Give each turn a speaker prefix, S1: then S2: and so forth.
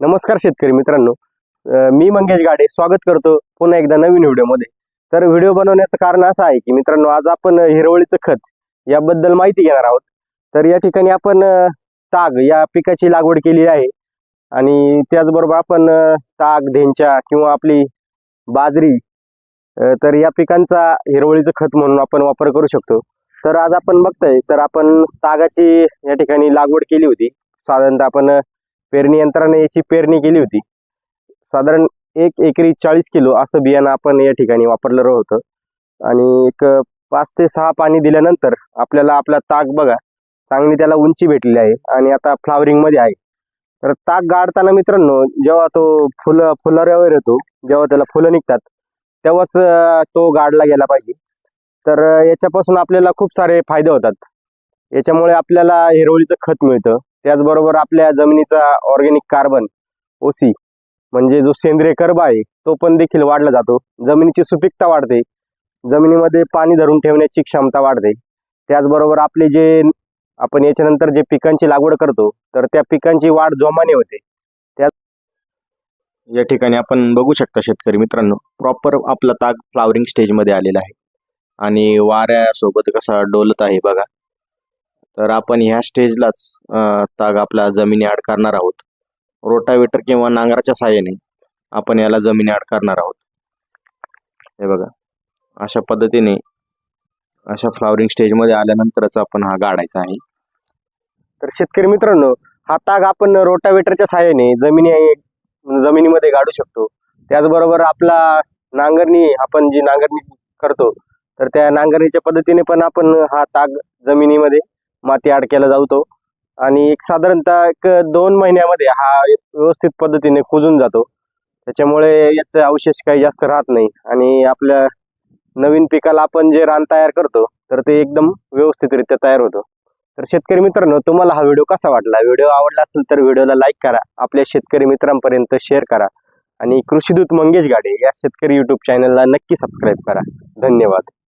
S1: नमस्कार शेतकरी मित्रांनो. मी मंगेश गाडे स्वागत करतो पुन्हा एकदा नवीन व्हिडिओमध्ये. तर व्हिडिओ बनवण्याचं कारण असं आहे की मित्रांनो आज आपण हिरवळीचं खत याबद्दल माहिती घेणार आहोत. तर या ठिकाणी आपण ताग या पिकाची लागवड केली आहे. आणि त्याचबरोबर आपण ताग धेंच्या किंवा आपली बाजरी तर या पिकांचा हिरवळीचं खत म्हणून आपण वापर करू शकतो. तर आज आपण बघतोय तर आपण तागाची या ठिकाणी लागवड केली होती. साधारणतः आपण पेरणी यंत्राने याची पेरणी केली होती. साधारण एक एकरी चाळीस किलो असं बियाणं आपण या ठिकाणी वापरलेलं होतं. आणि एक पाच ते सहा पाणी दिल्यानंतर आपल्याला आपला ताक बघा चांगली त्याला उंची भेटलेली आहे आणि आता फ्लावरिंगमध्ये आहे. तर ताक गाडताना मित्रांनो जेव्हा तो फुलं फुलाऱ्यावर येतो जेव्हा त्याला फुलं निघतात तेव्हाच तो गाडला गेला पाहिजे. तर याच्यापासून आपल्याला खूप सारे फायदे होतात. याच्यामुळे आपल्याला हिरवळीचं खत मिळतं. त्याचबरोबर आपल्या जमिनीचा ऑर्गॅनिक कार्बन ओसी म्हणजे जो सेंद्रिय कर्ब आहे तो पण देखील वाढला जातो. जमिनीची सुपीकता वाढते. जमिनीमध्ये पाणी धरून ठेवण्याची क्षमता वाढते. त्याचबरोबर आपले जे आपण याच्यानंतर जे पिकांची लागवड करतो तर त्या पिकांची वाढ जोमाने होते. त्या या ठिकाणी आपण बघू शकता शेतकरी मित्रांनो प्रॉपर आपला ताग फ्लावरिंग स्टेजमध्ये आलेला आहे. आणि वाऱ्यासोबत कसा डोलत आहे बघा. तर आपण ह्या स्टेजलाच ताग आपल्या जमिनी आड करणार आहोत. रोटावेटर किंवा नांगराच्या साहाय्याने आपण याला जमिनी आड करणार आहोत. हे बघा अशा पद्धतीने अशा फ्लावरिंग स्टेजमध्ये आल्यानंतरच आपण हा गाडायचा आहे. तर शेतकरी मित्रांनो हा ताग आपण रोटावेटरच्या साहाय्याने जमिनी जमिनीमध्ये गाडू शकतो. त्याचबरोबर आपला नांगरणी आपण जी नांगरणी करतो तर त्या नांगरणीच्या पद्धतीने पण आपण हा ताग जमिनीमध्ये माती आड केला जातो. आणि एक साधारणतः एक दोन महिन्यामध्ये हा व्यवस्थित पद्धतीने कुजून जातो. त्याच्यामुळे याचं अवशेष काही जास्त राहत नाही. आणि आपल्या नवीन पिकाला आपण जे रान तयार करतो तर ते एकदम व्यवस्थितरित्या तयार होतं. तर शेतकरी मित्रांनो तुम्हाला हा व्हिडिओ कसा वाटला? व्हिडिओ आवडला असेल तर व्हिडिओला लाईक करा आपल्या शेतकरी मित्रांपर्यंत शेअर करा. आणि कृषीदूत मंगेश गाडे या शेतकरी युट्यूब चॅनलला नक्की सबस्क्राईब करा. धन्यवाद.